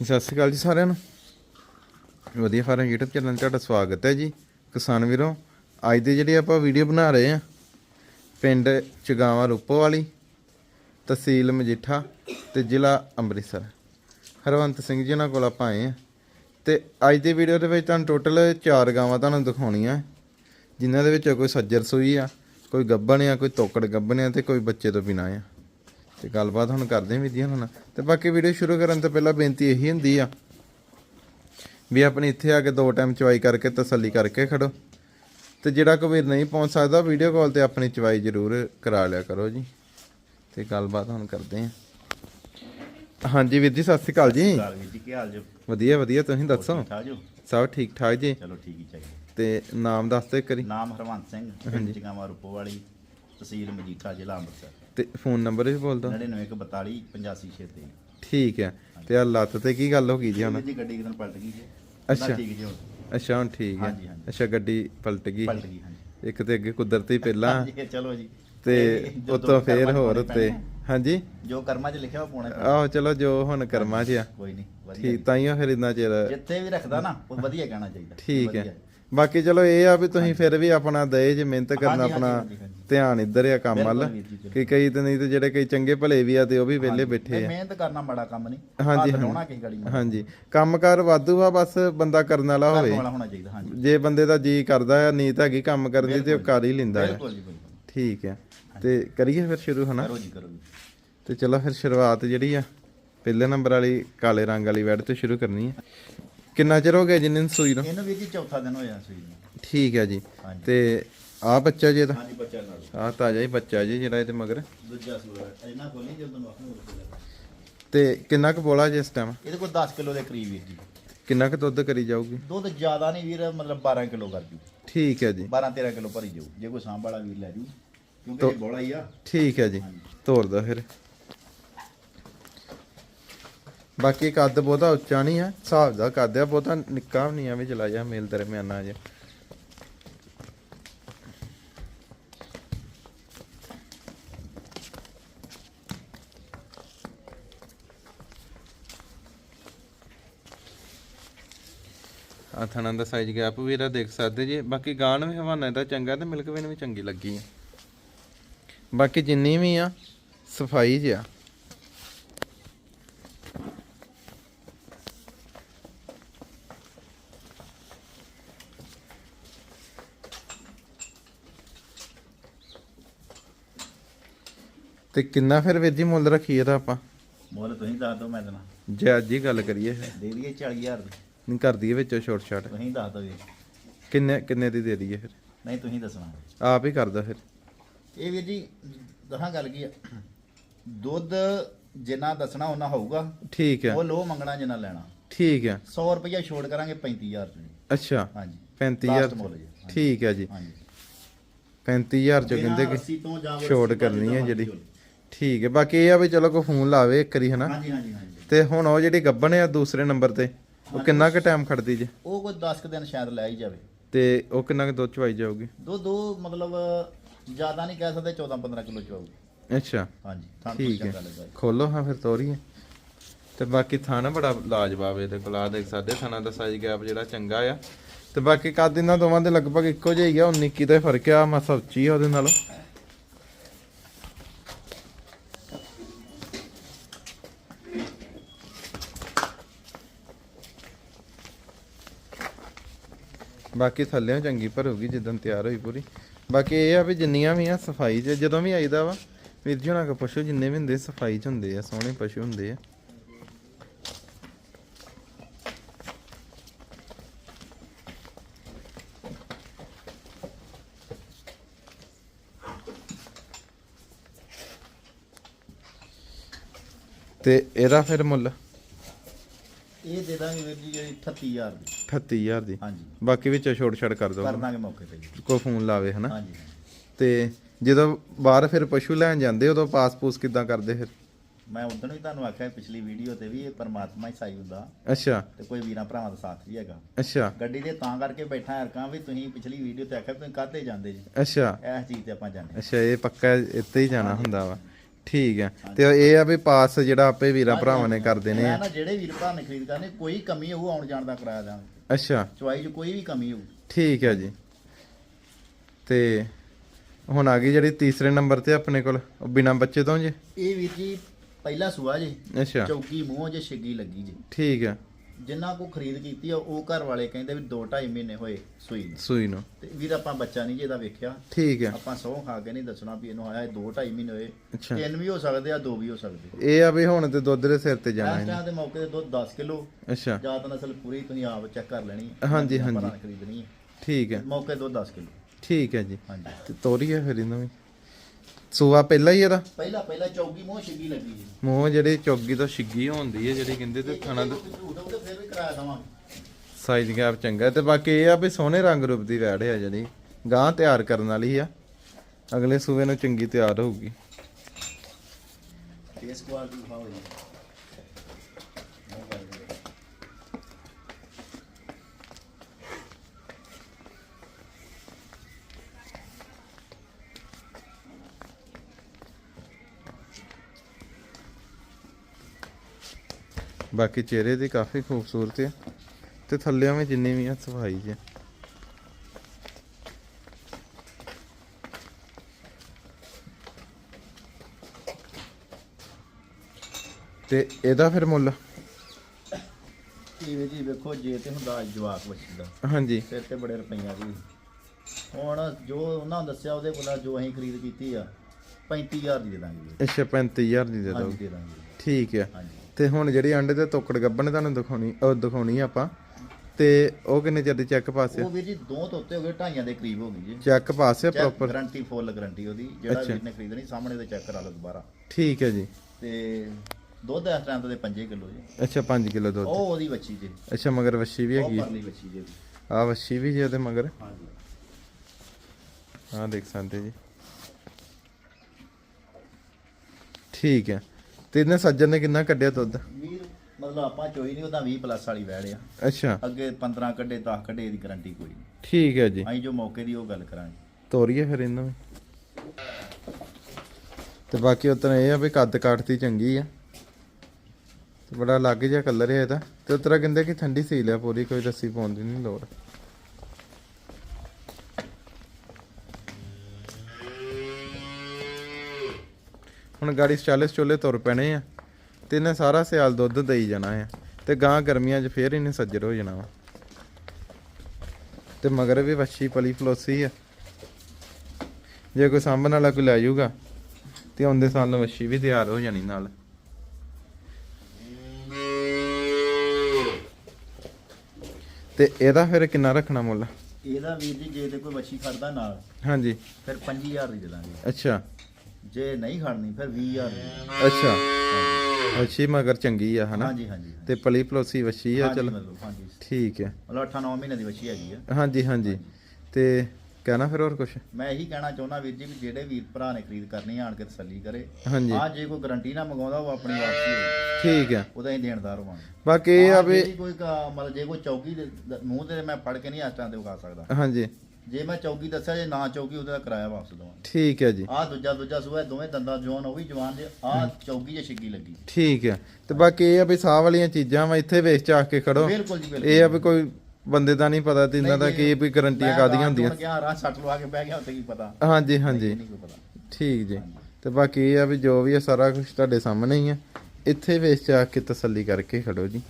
ਸਤਿ ਸ਼੍ਰੀ ਅਕਾਲ ਜੀ ਸਾਰਿਆਂ ਨੂੰ। ਵਧੀਆ ਫਾਰਮ YouTube ਚੈਨਲ 'ਤੇ ਤੁਹਾਡਾ ਸਵਾਗਤ ਹੈ ਜੀ। ਕਿਸਾਨ ਵੀਰੋ, ਅੱਜ ਦੀ ਜਿਹੜੀ ਆਪਾਂ ਵੀਡੀਓ ਬਣਾ ਰਹੇ ਆ ਪਿੰਡ ਚਗਾਵਾ ਰੂਪੋ ਵਾਲੀ, ਤਹਿਸੀਲ ਮਜੀਠਾ ਤੇ ਜ਼ਿਲ੍ਹਾ ਅੰਮ੍ਰਿਤਸਰ। ਹਰਵੰਤ ਸਿੰਘ ਜੀ ਨਾਲ ਕੋਲ ਆਪਾਂ ਆਏ ਆ ਤੇ ਅੱਜ ਦੀ ਵੀਡੀਓ ਦੇ ਵਿੱਚ ਤੁਹਾਨੂੰ ਟੋਟਲ 4 ਗਾਵਾਂ ਤੁਹਾਨੂੰ ਦਿਖਾਉਣੀਆਂ। ਜਿਨ੍ਹਾਂ ਦੇ ਵਿੱਚ ਕੋਈ ਸੱਜਰ ਸੂਈ ਆ, ਕੋਈ ਗੱਬਣ ਆ, ਕੋਈ ਤੋਕੜ ਗੱਭਣ ਆ ਤੇ ਕੋਈ ਬੱਚੇ ਤੋਂ ਬਿਨਾਂ ਆ। ਤੇ ਗੱਲਬਾਤ ਹੁਣ ਕਰਦੇ ਹਾਂ ਵੀਡੀਓ ਹੁਣ ਤੇ ਬਾਕੀ ਵੀਡੀਓ ਸ਼ੁਰੂ ਕਰਨ ਤੋਂ ਪਹਿਲਾਂ ਬੇਨਤੀ ਇਹੀ ਹੁੰਦੀ ਆ ਵੀ ਆਪਣੀ ਇੱਥੇ ਆ ਕੇ ਦੋ ਟਾਈਮ ਚਵਾਈ ਕਰਕੇ ਤਸੱਲੀ ਕਰਕੇ ਖੜੋ। ਤੇ ਜਿਹੜਾ ਕੋਈ ਵੀਰ ਨਹੀਂ ਪਹੁੰਚ ਸਕਦਾ ਵੀਡੀਓ ਕਾਲ ਤੇ ਆਪਣੀ ਚਵਾਈ ਜ਼ਰੂਰ ਕਰਾ ਲਿਆ ਕਰੋ ਜੀ। ਤੇ ਗੱਲਬਾਤ ਹੁਣ ਕਰਦੇ ਹਾਂ। ਹਾਂਜੀ ਵੀਰ ਜੀ ਸਤਿ ਸ਼੍ਰੀ ਅਕਾਲ ਜੀ। ਕਾਲ ਵੀਰ ਜੀ ਕੀ ਹਾਲ ਜੋ? ਵਧੀਆ ਵਧੀਆ ਤੁਸੀਂ ਦੱਸੋ? ਸਭ ਠੀਕ ਠਾਕ ਜੀ? ਚਲੋ ਠੀਕ ਹੀ ਚਾਹੀਏ ਤੇ ਨਾਮ ਦੱਸ ਦਿਓ ਇੱਕ ਵਾਰੀ। ਨਾਮ ਹਰਵੰਤ ਸਿੰਘ ਪਿੰਡ ਜਗਾਵਾ ਰੂਪੋ ਵਾਲੀ ਤਹਿਸੀਲ ਮਜੀਠਾ ਜ਼ਿਲ੍ਹਾ ਅੰਮ੍ਰਿਤਸਰ। ਤੇ ਫੋਨ ਨੰਬਰ ਵੀ ਬੋਲ 9942 856 ਠੀਕ ਹੈ। ਤੇ ਆ ਲੱਤ ਤੇ ਕੀ ਗੱਲ ਹੋ ਗਈ ਜੀ ਹੁਣ? ਵੀਰ ਜੀ ਗੱਡੀ ਕਿਦਨ ਪਲਟ ਗਈ ਜੀ। ਅੱਛਾ। ਠੀਕ ਜੀ ਹੁਣ। ਅੱਛਾ ਹੁਣ ਠੀਕ ਹੈ। ਹਾਂਜੀ, ਹਾਂਜੀ। ਅੱਛਾ ਗੱਡੀ ਪਲਟ ਗਈ। ਪਲਟ ਗਈ ਹਾਂਜੀ। ਇੱਕ ਤੇ ਅੱਗੇ ਕੁਦਰਤੀ ਪਹਿਲਾਂ ਹਾਂਜੀ ਚਲੋ ਜੀ। ਤੇ ਜੋ ਉਤੋਂ ਦੋ ਫੇਰ ਕਰਮਾਂ 'ਚ ਹੋਰ ਪਾਉਣੇ ਪੈਣੇ ਹਾਂਜੀ। ਜੋ ਕਰਮਾਂ 'ਚ ਲਿਖਿਆ ਉਹ ਪਾਉਣਾ ਪੈਣਾ। ਆਹੋ ਚਲੋ ਜੋ ਹੁਣ ਕਰਮਾਂ 'ਚ ਆ। ਕੋਈ ਨਹੀਂ ਵਧੀਆ ਠੀਕ ਤਾਈਓ ਫਿਰ ਇੰਨਾ ਚਿਰ। ਜਿੱਥੇ ਵੀ ਰੱਖਦਾ ਨਾ ਉਹ ਵਧੀਆ ਕਹਿਣਾ ਚਾਹੀਦਾ। ਠੀਕ ਵਧੀਆ। ਬਾਕੀ ਚਲੋ ਇਹ ਆ ਵੀ ਤੁਸੀਂ ਫਿਰ ਵੀ ਆਪਣਾ ਦਏ ਜੇ ਮਿਹਨਤ ਕਰਨਾ ਹਾਂਜੀ, ਆਪਣਾ ਹਾਂਜੀ, ਹਾਂਜੀ। ਧਿਆਨ ਇੱਧਰ ਆ ਕੰਮ ਵੱਲ। ਬਿਲਕੁਲ ਵੀਰ ਜੀ, ਬਿਲਕੁਲ। ਕਿ ਕਈ ਤੇ ਨਹੀਂ ਤੇ ਜਿਹੜੇ ਕਈ ਚੰਗੇ ਭਲੇ ਵੀ ਆ ਤੇ ਉਹ ਵੀ ਵਿਹਲੇ ਬੈਠੇ ਆ। ਮਿਹਨਤ ਕਰਨਾ ਮਾੜਾ ਕੰਮ ਨਹੀਂ। ਹਾਂਜੀ, ਹੱਥ। ਲਾਉਣਾ ਕਿਸੇ ਗੜੀ ਨੂੰ ਹਾਂਜੀ। ਕੰਮਕਾਰ ਵਾਧੂ ਆ ਬਸ ਬੰਦਾ ਕਰਨ ਵਾਲਾ ਕਰਨ ਹੋਵੇ। ਵਾਲਾ ਹੋਣਾ ਚਾਹੀਦਾ ਹਾਂਜੀ। ਜੇ ਬੰਦੇ ਦਾ ਜੀ ਕਰਦਾ ਆ ਨੀਤ ਹੈਗੀ ਕੰਮ ਕਰਨ ਦੀ ਤੇ ਉਹ ਕਰ ਹੀ ਲੈਂਦਾ ਆ। ਬਿਲਕੁਲ ਜੀ ਬਿਲਕੁਲ। ਠੀਕ ਹੈ ਤੇ ਕਰੀਏ ਫਿਰ ਸ਼ੁਰੂ ਹਨਾ? ਕਰੋ ਜੀ ਕਰੋ ਜੀ। ਤੇ ਚਲੋ ਫਿਰ ਸ਼ੁਰੂਆਤ ਜਿਹੜੀ ਆ ਪਹਿਲੇ ਨੰਬਰ ਵਾਲੀ ਕਾਲੇ ਰੰਗ ਵਾਲੀ ਵੈਡ ਤੋਂ ਸ਼ੁਰੂ ਕਰਨੀ ਹੈ ਕਿੰਨਾ ਚਿਰ ਹੋ ਗਿਆ ਜਿੰਨੇ ਨੂੰ ਸੂਈ ਨੂੰ? ਇਹਨੂੰ ਵੀ ਜੀ ਚੌਥਾ ਦਿਨ ਹੋਇਆ ਸੂਈ ਨੂੰ। ਠੀਕ ਹੈ ਜੀ। ਹਾਂਜੀ। ਤੇ ਆ ਬੱਚਾ ਜੀ ਇਹਦਾ? ਹਾਂਜੀ ਬੱਚਾ ਨਾਲ। ਆ ਤਾਜ਼ਾ ਹੀ ਬੱਚਾ ਜੀ ਜਿਹੜਾ ਇਹਦੇ ਮਗਰ। ਦੂਜਾ ਸੂਆ। ਇਹਨਾਂ ਕੋਲ ਨਹੀਂ ਜਦੋਂ ਨੂੰ ਆਖਣਾ ਤੇ ਕਿੰਨਾ ਕੁ ਬੋਲਾ ਜੀ ਇਸ ਟਾਈਮ ਇਹਦੇ ਕੋਲ 10 ਕਿਲੋ ਦੇ ਕਰੀਬ ਵੀਰ ਜੀ। ਕਿੰਨਾ ਕੁ ਦੁੱਧ ਕਰੀ ਜਾਊਗੀ? ਦੁੱਧ ਜ਼ਿਆਦਾ ਨਹੀਂ ਵੀਰ ਮਤਲਬ 12 ਕਿਲੋ ਕਰ ਜੂ। ਠੀਕ ਹੈ ਜੀ। 12 13 ਕਿਲੋ ਭਰੀ ਜਾਊ। ਜੇ ਕੋਈ ਸਾਂਭ ਵਾਲਾ ਵੀਰ ਲੈ ਜੂ ਕਿਉਂਕਿ ਇਹ ਬੋਲਾ ਹੀ ਆ। ਠੀਕ ਹੈ ਜੀ। ਤੋਰ ਦੋ ਫਿਰ। ਬਾਕੀ ਕੱਦ ਬਹੁਤਾ ਉੱਚਾ ਨਹੀਂ ਹੈ, ਹਿਸਾਬ ਦਾ ਕੱਦ ਆ ਬਹੁਤਾ ਨਿੱਕਾ ਵੀ ਨਹੀਂ ਆ ਵੀ ਚਲਾ ਜਾ ਮੇਲ ਦਰਮਿਆਨਾ ਜਿਹਾ ਆ ਥਣਾ ਦਾ ਸਾਈਜ਼ ਗੈਪ ਵੀ ਇਹਦਾ ਦੇਖ ਸਕਦੇ ਜੀ। ਬਾਕੀ ਗਾਣ ਵੀ ਹਵਾਨਾ ਇਹਦਾ ਚੰਗਾ ਤੇ ਮਿਲਕ ਵੇਨ ਵੀ ਚੰਗੀ ਲੱਗੀ ਆ। ਬਾਕੀ ਜਿੰਨੀ ਵੀ ਆ, ਸਫ਼ਾਈ ਜਿਆ ਤੇ ਕਿੰਨਾ ਫਿਰ ਵੀਰ ਜੀ ਮੁੱਲ ਰੱਖੀ ਇਹਦਾ ਆਪਾਂ? ਮੁੱਲ ਤੁਸੀਂ ਦੱਸ ਦਿਓ ਮੈਂ ਦੇਣਾ। ਜੇ ਅੱਜ ਹੀ ਗੱਲ ਕਰੀਏ ਫਿਰ। ਦੇ ਦਈਏ 40000 ਦੀ। ਨਹੀਂ ਕਰ ਦਈਏ ਵਿੱਚੋਂ ਛੋਟ ਛਾਟ ਤੁਸੀਂ ਦੱਸ ਦਿਓ ਜੀ। ਕਿੰਨੇ ਕਿੰਨੇ ਦੀ ਦੇ ਦਈਏ ਫਿਰ? ਨਹੀਂ ਤੁਸੀਂ ਦੱਸਣਾ। ਆਪ ਹੀ ਕਰਦਾ ਫਿਰ। ਇਹ ਵੀਰ ਜੀ ਦਹਾਂ ਗੱਲ ਕੀ ਆ? ਦੁੱਧ ਜਿੰਨਾ ਦੱਸਣਾ ਉਹਨਾਂ ਹੋਊਗਾ। ਠੀਕ ਹੈ ਉਹ ਲੋ ਮੰਗਣਾ ਜਿੰਨਾ ਲੈਣਾ। ਠੀਕ ਹੈ 100 ਰੁਪਇਆ ਛੋੜ ਕਰਾਂਗੇ 35000 ਚ ਜੀ। ਅੱਛਾ। ਹਾਂਜੀ। 35000 Last ਮੁੱਲ ਜੀ। ਹਾਂਜੀ। ਠੀਕ ਹੈ ਜੀ। ਹਾਂਜੀ। 35000 ਚ ਕਹਿੰਦੇ ਕਿ 80 ਤੋਂ ਜਾਂ ਛੋਟ 80 ਕਰਨੀ ਹੈ ਜਿਹੜੀ। ਠੀਕ ਹੈ ਬਾਕੀ ਇਹ ਆ ਵੀ ਚਲੋ ਕੋਈ ਫੋਨ ਲਾਵੇ ਇੱਕ ਵਾਰੀ ਹਨਾ? ਹਾਂਜੀ ਹਾਂਜੀ ਤੇ ਹੁਣ ਉਹ ਜਿਹੜੀ ਗੱਬਣ ਆ ਦੂਸਰੇ ਨੰਬਰ ਤੇ ਉਹ ਕਿੰਨਾ ਕੁ ਟਾਈਮ ਖੜਦੀ ਜੇ? ਉਹ ਕੋਈ 10 ਕੁ ਦਿਨ ਸ਼ਾਇਦ ਲੈ ਹੀ ਜਾਵੇ। ਤੇ ਉਹ ਕਿੰਨਾ ਕੁ ਦੁੱਧ ਚਵਾਈ ਜਾਊਗੀ? ਦੋ ਦੋ ਮਤਲਬ ਜ਼ਿਆਦਾ ਨਹੀਂ ਕਹਿ ਸਕਦੇ 14 15 ਕਿਲੋ ਚਵਾਉਗੀ ਅੱਛਾ। ਹਾਂਜੀ ਥਾਣ ਠੀਕ ਹੈ। ਲੱਗਾ। ਖੋਲੋ ਹਾਂ ਫਿਰ ਤੋਰੀਏ ਤੇ ਬਾਕੀ ਥਾਣਾ ਬੜਾ ਲਾਜਵਾਬ ਇਹਦੇ ਕੋਲ ਆ ਦੇਖ ਸਕਦੇ ਥਾਣਾ ਦਾ ਸਾਈਜ਼ ਗੈਪ ਜਿਹੜਾ ਚੰਗਾ ਆ। ਤੇ ਬਾਕੀ ਕੱਦ ਇਹਨਾਂ ਦੋਵਾਂ ਦੇ ਲਗਭਗ ਇੱਕੋ ਜਿਹਾ ਹੀ ਆ 19 ਕੀ ਦਾ ਫ਼ਰਕ ਆ ਮਸਾ ਉੱਚੀ ਆ ਉਹਦੇ ਨਾਲੋਂ। ਬਾਕੀ ਥੱਲੇੋਂ ਚੰਗੀ ਭਰੂਗੀ ਜਿੱਦਣ ਤਿਆਰ ਹੋਈ ਪੂਰੀ। ਬਾਕੀ ਇਹ ਆ ਵੀ ਜਿੰਨੀਆਂ ਵੀ ਆ ਸਫ਼ਾਈ 'ਚ, ਜਦੋਂ ਵੀ ਆਈਦਾ ਵਾ, ਵੀਰ ਜੀ ਹੁਣਾਂ ਕੋ ਪਸ਼ੂ ਜਿੰਨੇ ਵੀ ਹੁੰਦੇ ਸਫ਼ਾਈ 'ਚ ਹੁੰਦੇ ਆ, ਸੋਹਣੇ ਪਸ਼ੂ ਹੁੰਦੇ ਆ। ਤੇ ਇਹਦਾ ਫਿਰ ਮੁੱਲ? ਇਹ ਦੇ ਦਾਂਗੇ ਵੀਰ ਜੀ ਜਿਹੜੀ 38000 ਦੀ। 38000 ਦੀ? ਹਾਂਜੀ। ਬਾਕੀ ਵਿੱਚੋਂ ਛੋਟ ਛੜ ਕਰ ਦੋ ਕਰ ਦਾਂਗੇ ਮੌਕੇ ਤੇ ਜੀ। ਕੋਈ ਫੋਨ ਲਾਵੇ ਹਨਾ? ਹਾਂਜੀ ਤੇ ਜਦੋਂ ਬਾਹਰ ਫਿਰ ਪਸ਼ੂ ਲੈਣ ਜਾਂਦੇ ਉਦੋਂ ਪਾਸ ਪੂਸ ਕਿੱਦਾਂ ਕਰਦੇ ਫਿਰ? ਮੈਂ ਉਦੋਂ ਵੀ ਤੁਹਾਨੂੰ ਆਖਿਆ ਪਿਛਲੀ ਵੀਡੀਓ ਤੇ ਵੀ ਇਹ ਪਰਮਾਤਮਾ ਹੀ ਸਾਈ ਹੁੰਦਾ। ਅੱਛਾ। ਤੇ ਕੋਈ ਵੀਰਾਂ ਭਰਾਵਾਂ ਦਾ ਸਾਥ ਵੀ ਹੈਗਾ। ਅੱਛਾ। ਗੱਡੀ ਦੇ ਤਾਂ ਕਰਕੇ ਬੈਠਾ ਹਰਕਾਂ ਵੀ ਤੁਸੀਂ ਪਿਛਲੀ ਵੀਡੀਓ ਤੇ ਆਖਿਆ ਵੀ ਤੁਸੀਂ ਕਾਹਤੇ ਜਾਂਦੇ ਜੀ? ਅੱਛਾ। ਇਸ ਚੀਜ਼ ਤੇ ਆਪਾਂ ਜਾਂਦੇ ਅੱਛਾ ਇਹ ਪੱਕਾ ਇੱਥੇ ਹੀ ਜਾਣਾ ਹੁੰਦਾ ਵਾ। ਠੀਕ ਹੈ। ਤੇ ਇਹ ਆ ਵੀ ਪਾਸ ਜਿਹੜਾ ਆਪੇ ਵੀਰਾਂ ਭਰਾਵਾਂ ਨੇ ਕਰਦੇ ਨੇ। ਮੈਂ ਨਾ ਜਿਹੜੇ ਵੀਰ ਭਰਾ ਨੇ ਖਰੀਦ ਕਰਨੇ ਕੋਈ ਕਮੀ ਹੋਊ ਆਉਣ ਜਾਣ ਦਾ ਕਿਰਾਇਆ ਦਾਂਗੇ ਅੱਛਾ। ਚੁਆਈ 'ਚ ਕੋਈ ਵੀ ਕਮੀ ਹੋਊ। ਠੀਕ ਹੈ ਜੀ। ਤੇ ਹੁਣ ਆ ਗਈ ਜਿਹੜੀ ਤੀਸਰੇ ਨੰਬਰ ਤੇ ਆਪਣੇ ਕੋਲ ਬਿਨਾਂ ਬੱਚੇ ਤੋਂ ਜੀ? ਇਹ ਵੀਰ ਜੀ ਪਹਿਲਾ ਸੂਆ ਜੀ। ਅੱਛਾ। ਚੌਕੀ ਮੂੰਹ ਜੇ ਛਿੱਗੀ ਲੱਗੀ ਜੀ। ਠੀਕ ਹੈ। ਜਿੰਨਾ ਕੋ ਖਰੀਦ ਕੀਤੀ ਆ ਉਹ ਘਰ ਵਾਲੇ ਕਹਿੰਦੇ ਵੀ 2 2.5 ਮਹੀਨੇ ਹੋਏ ਸੂਈ ਨੂੰ। ਸੂਈ ਨੂੰ। ਤੇ ਵੀਰ ਆਪਾਂ ਬੱਚਾ ਨਹੀਂ ਜੀ ਇਹਦਾ ਵੇਖਿਆ। ਠੀਕ ਹੈ। ਆਪਾਂ ਸੌ ਖਾ ਕੇ ਨਹੀਂ ਦੱਸਣਾ ਵੀ ਇਹਨੂੰ ਆਇਆ 2 2.5 ਮਹੀਨੇ ਹੋਏ। ਤਿੰਨ ਵੀ ਹੋ ਸਕਦੇ ਆ ਦੋ ਵੀ ਹੋ ਸਕਦੇ। ਇਹ ਆ ਵੀ ਹੁਣ ਤੇ ਦੁੱਧ ਦੇ ਸਿਰ ਤੇ ਜਾਣਾ ਇਸ ਇਹਨੇ। ਟਾਈਮ ਦੇ ਮੌਕੇ ਤੇ ਦੁੱਧ 10 ਕਿਲੋ। ਅੱਛਾ। ਜਾਤ ਨਸਲ ਪੂਰੀ ਤੁਸੀਂ ਆਪ ਚੈੱਕ ਕਰ ਲੈਣੀ। ਹਾਂਜੀ, ਆਪਾਂ ਹਾਂਜੀ। ਨਾ ਖਰੀਦਣੀ ਹੈ। ਠੀਕ ਹੈ। ਮੌਕੇ ਦੁੱਧ 10 ਕਿਲੋ। ਠੀਕ ਹੈ ਜੀ। ਹਾਂਜੀ। ਤੇ ਤੋਰੀ ਹੈ ਫਿਰ ਇਹਨਾਂ ਵੀ? ਸੂਆ ਪਹਿਲਾਂ ਹੀ ਇਹਦਾ? ਪਹਿਲਾ ਪਹਿਲਾ ਚੌਕੀ ਮੂੰਹ ਛਿੱਗੀ ਲੱਗੀ ਜੀ। ਮੂੰਹ ਜਿਹੜੀ ਚੌਗੀ ਤੋਂ ਛਿੱਗੀ ਹੁੰਦੀ ਹੈ ਜਿਹੜੀ ਕਹਿੰਦੇ ਤੇ ਜੇ ਕੋਈ ਝੂਠ ਤੇ ਫਿਰ ਵੀ ਕਰਾਇਆ ਦਵਾਂਗੇ ਸਾਈਜ਼ ਗੈਪ ਚੰਗਾ ਤੇ ਬਾਕੀ ਇਹ ਆ ਵੀ ਸੋਹਣੇ ਰੰਗ ਰੂਪ ਦੀ ਵੈੜ ਹੈ ਜਿਹੜੀ ਗਾਂ ਤਿਆਰ ਕਰਨ ਵਾਲੀ ਆ। ਅਗਲੇ ਸੂਵੇ ਨੂੰ ਚੰਗੀ ਤਿਆਰ ਹੋਊਗੀ। ਫੇਸ ਕੁਆਲਿਟੀ ਖਾਓ ਜੀ। ਬਾਕੀ ਚਿਹਰੇ ਦੀ ਕਾਫੀ ਖੂਬਸੂਰਤ ਹੈ ਤੇ ਥੱਲਿਆਂ ਵਿੱਚ ਜਿੰਨੀ ਵੀ ਆ ਸਫ਼ਾਈ ਹੈ ਤੇ ਇਹਦਾ ਫਿਰ ਮੁੱਲ? ਇਹ ਜੀ ਵੇਖੋ ਜੇ ਤੇ ਹੁੰਦਾ ਜਵਾਕ ਬੱਚੀ ਦਾ। ਹਾਂਜੀ। ਫਿਰ ਤੇ ਬੜੇ ਰੁਪਈਆ ਦੀ ਹੁਣ ਜੋ ਉਹਨਾਂ ਨੇ ਦੱਸਿਆ ਉਹਦੇ ਕੋਲ ਜੋ ਅਸੀਂ ਖਰੀਦ ਕੀਤੀ ਆ 35000 ਦੀ ਦੇ ਦਾਂਗੇ। ਅੱਛਾ 35000 ਦੀ ਦੇ ਦਾਂਗੇ। ਠੀਕ ਹੈ ਹਾਂਜੀ। ਤੇ ਹੁਣ ਜਿਹੜੀ ਅੰਡੇ ਤੇ ਤੋਕੜ ਗੱਬਣ ਤੁਹਾਨੂੰ ਦਿਖਾਉਣੀ ਉਹ ਦਿਖਾਉਣੀ ਆ ਆਪਾਂ ਤੇ ਉਹ ਕਿੰਨੇ ਚਿਰ ਦੀ ਚੈੱਕ ਪਾਸੇ ਉਹ ਵੀਰ ਜੀ ਦੋ ਤੋਂ ਉੱਤੇ ਹੋ ਗਏ ਢਾਈਆਂ ਦੇ ਕਰੀਬ ਹੋ ਗਈ ਜੀ। ਚੈੱਕ ਪਾਸੇ ਪ੍ਰੋਪਰ ਗਾਰੰਟੀ ਫੁੱਲ ਗਾਰੰਟੀ ਉਹਦੀ ਜਿਹੜਾ। ਵੀਰ ਨੇ ਖਰੀਦਣੀ ਸਾਹਮਣੇ ਤੇ ਚੈੱਕ ਕਰਾ ਲਓ ਦੁਬਾਰਾ। ਠੀਕ ਹੈ ਜੀ। ਤੇ ਦੁੱਧ ਇਸ ਟਾਈਮ ਤੇ 5 ਕਿਲੋ ਜੀ। ਅੱਛਾ 5 ਕਿਲੋ ਦੁੱਧ। ਉਹ ਉਹਦੀ ਬੱਚੀ ਜੀ। ਅੱਛਾ ਮਗਰ ਵੱਛੀ ਵੀ ਉਹ ਹੈਗੀ ਪਰਲੀ ਬੱਚੀ ਜੀ ਆ ਵੱਛੀ ਵੀ ਜੀ ਉਹਦੇ ਮਗਰ। ਹਾਂਜੀ ਆ ਦੇਖ ਸਕਦੇ ਜੀ। ਠੀਕ ਹੈ ਤੇ ਇਹਨੇ ਸੱਜਣ ਨੇ ਕਿੰਨਾ ਕੱਢਿਆ ਦੁੱਧ? ਮਤਲਬ ਆਪਾਂ ਚੋਈ ਨਹੀਂ ਉਹਦਾ 20 ਪਲੱਸ ਵਾਲੀ ਵੈੜ ਆ। ਅੱਛਾ। ਅੱਗੇ 15 ਕੱਢੇ 10 ਕੱਢੇ ਇਹਦੀ ਗਾਰੰਟੀ ਕੋਈ ਨਹੀਂ। ਠੀਕ ਹੈ ਜੀ। ਅਸੀਂ ਜੋ ਮੌਕੇ ਦੀ ਉਹ ਗੱਲ ਕਰਾਂਗੇ। ਤੋਰੀਏ ਫਿਰ ਇਹਨੂੰ ਵੀ ਤੇ ਬਾਕੀ ਉਤਨਾ ਇਹ ਆ ਵੀ ਕੱਦ ਕਾਠਤੀ ਚੰਗੀ ਆ। ਤੇ ਬੜਾ ਅਲੱਗ ਜਿਹਾ ਕਲਰ ਹੈ ਇਹਦਾ। ਤੇ ਉਤਰਾ ਕਹਿੰਦੇ ਕਿ ਠੰਡੀ ਸੀਲ ਆ ਪੂਰੀ ਕੋਈ ਰੱਸੀ ਪਾਉਣ ਦੀ ਨਹੀਂ ਲੋੜ। ਹੁਣ ਗਾੜੀ 40 ਚੋਲੇ ਤੁਰ ਪੈਣੇ ਆ ਤੇ ਇਹਨੇ ਸਾਰਾ ਸਿਆਲ ਦੁੱਧ ਦੇਈ ਜਾਣਾ ਆ ਤੇ ਗਾਂ ਗਰਮੀਆਂ 'ਚ ਫੇਰ ਇਹਨੇ ਸੱਜਰ ਹੋ ਜਾਣਾ ਵਾ। ਤੇ ਮਗਰ ਵੀ ਵੱਛੀ ਪਲੀ ਫਲੋਸੀ ਆ। ਜੇ ਕੋਈ ਸਾਂਭਣ ਵਾਲਾ ਕੋਈ ਲੈ ਜਾਊਗਾ ਤੇ ਆਉਂਦੇ ਸਾਲ ਨੂੰ ਵੱਛੀ ਵੀ ਤਿਆਰ ਹੋ ਜਾਣੀ ਨਾਲ। ਤੇ ਇਹਦਾ ਫਿਰ ਕਿੰਨਾ ਰੱਖਣਾ ਮੁੱਲ? ਇਹਦਾ ਵੀਰ ਜੀ ਜੇ ਤੇ ਕੋਈ ਬੱਚੀ ਖੜਦਾ ਨਾਲ ਹਾਂਜੀ। ਫਿਰ 25000 ਦੀ ਦੇ ਦਾਂਗੇ। ਅੱਛਾ। ਜੇ ਨਹੀਂ ਖੜਨੀ ਫਿਰ 20000 ਦੀ ਅੱਛਾ। ਵੱਛੀ ਮਗਰ ਚੰਗੀ ਆ ਹਨਾ? ਹਾਂਜੀ ਹਾਂਜੀ ਤੇ ਪਲੀ ਫਲੋਸੀ ਵੱਛੀ ਆ ਹਾਂਜੀ, ਚਲ। ਮਤਲਬ ਹਾਂਜੀ। ਠੀਕ ਹੈ ਮਤਲਬ 8-9 ਮਹੀਨੇ ਦੀ ਬੱਚੀ ਹੈਗੀ ਆ। ਹਾਂਜੀ ਹਾਂਜੀ। ਤੇ ਕਹਿਣਾ ਫਿਰ ਹੋਰ ਕੁਝ ਮੈਂ ਇਹੀ ਕਹਿਣਾ ਚਾਹੁੰਦਾ ਵੀਰ ਜੀ ਵੀ ਜਿਹੜੇ ਵੀਰ ਭਰਾ ਨੇ ਖਰੀਦ ਕਰਨੀ ਆਣ ਕੇ ਤਸੱਲੀ ਕਰੇ। ਹਾਂਜੀ। ਆ ਜੇ ਕੋਈ ਗਾਰੰਟੀ ਨਾ ਮੰਗਾਉਂਦਾ ਉਹ ਆਪਣੀ ਵਾਪਸੀ ਹੋਵੇ ਠੀਕ ਹੈ ਉਹਦਾ ਹੀ ਦੇਣਦਾਰ ਹੋਵਾਂਗੇ। ਬਾਕੀ ਇਹ ਆ ਵੀ ਕੋਈ ਕਾ- ਮਤਲਬ ਜੇ ਕੋਈ ਚੌਕੀ ਦੇ ਦ- ਮੂੰਹ ਤੇ ਮੈਂ ਫੜ ਕੇ ਨਹੀਂ ਤਰ੍ਹਾਂ ਤੇ ਵਿਖਾ ਸਕਦਾ। ਹਾਂਜੀ। ਜੇ ਮੈਂ ਚੌਕੀ ਦੱਸਿਆ ਜੇ ਨਾ ਚੌਕੀ ਉਹਦਾ ਕਿਰਾਇਆ ਵਾਪਸ ਦਵਾਂਗੇ ਠੀਕ ਹੈ ਜੀ। ਆ ਦੂਜਾ ਦੂਜਾ ਸੂਆ ਦੋਵੇਂ ਦੰਦਾਂ ਜਵਾਨ ਉਹ ਵੀ ਜਵਾਨ ਜੇ ਆ ਚੌਕੀ ਜੇ ਛਿੱਗੀ ਲੱਗੀ। ਠੀਕ ਹੈ। ਤੇ ਬਾਕੀ ਇਹ ਆ ਵੀ ਸਾਹ ਵਾਲੀਆਂ ਚੀਜ਼ਾਂ ਵਾ ਇੱਥੇ ਵੇਚ ਚਾਹ ਕੇ ਖੜੋ। ਬਿਲਕੁਲ ਜੀ ਬਿਲਕੁਲ। ਇਹ ਆ ਵੀ ਕੋਈ ਬੰਦੇ ਦਾ ਨਹੀਂ ਪਤਾ ਤੇ ਇਹਨਾਂ ਦਾ ਕੀ ਵੀ ਗਰੰਟੀਆਂ ਕਾਦੀਆਂ ਹੁੰਦੀਆਂ। ਗਿਆ ਰਾਹ ਸੱਟ ਲਵਾ ਕੇ ਬਹਿ ਗਿਆ ਉੱਥੇ ਕੀ ਪਤਾ। ਹਾਂਜੀ ਹਾਂਜੀ। ਨਹੀਂ ਕੋਈ ਪਤਾ। ਠੀਕ ਜੀ। ਤੇ ਬਾਕੀ ਇਹ ਆ ਵੀ ਜੋ ਵੀ ਆ ਸਾਰਾ ਕੁਝ ਤੁਹਾਡੇ ਸਾਹਮਣੇ ਹੀ ਆ। ਇੱਥੇ ਵੇਚ ਚਾਹ ਕੇ ਤਸੱਲੀ ਕਰਕੇ ਖੜੋ ਜੀ।